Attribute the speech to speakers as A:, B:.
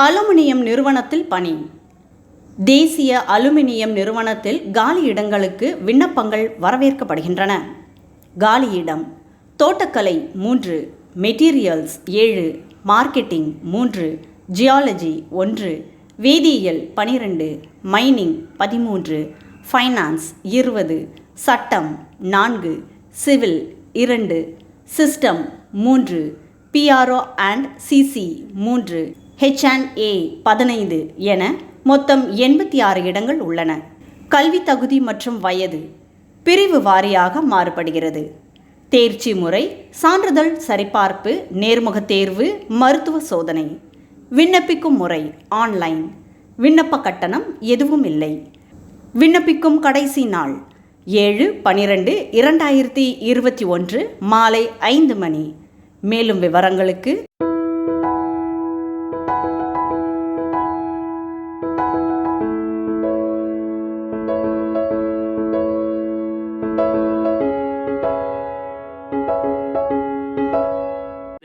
A: Aluminium நிறுவனத்தில் பணி. தேசிய அலுமினியம் நிறுவனத்தில் காலி இடங்களுக்கு விண்ணப்பங்கள் வரவேற்கப்படுகின்றன. காலியிடம் தோட்டக்கலை மூன்று மெட்டீரியல்ஸ் ஏழு மார்க்கெட்டிங் மூன்று ஜியாலஜி ஒன்று வேதியியல் பனிரெண்டு மைனிங் பதிமூன்று ஃபைனான்ஸ் இருபது சட்டம் நான்கு சிவில் இரண்டு சிஸ்டம் மூன்று பிஆர்ஓ அண்ட் சிசி மூன்று. ஹெச்என்ஏ பதினைந்து என மொத்தம் எண்பத்தி ஆறு இடங்கள் உள்ளன. கல்வி தகுதி மற்றும் வயது பிரிவு வாரியாக மாறுபடுகிறது. தேர்ச்சி முறை சான்றிதழ் சரிபார்ப்பு நேர்முகத் தேர்வு மருத்துவ சோதனை. விண்ணப்பிக்கும் முறை ஆன்லைன். விண்ணப்ப கட்டணம் எதுவும் இல்லை. விண்ணப்பிக்கும் கடைசி நாள் ஏழு பனிரெண்டு இரண்டாயிரத்தி இருபத்தி ஒன்று மாலை ஐந்து மணி. மேலும் விவரங்களுக்கு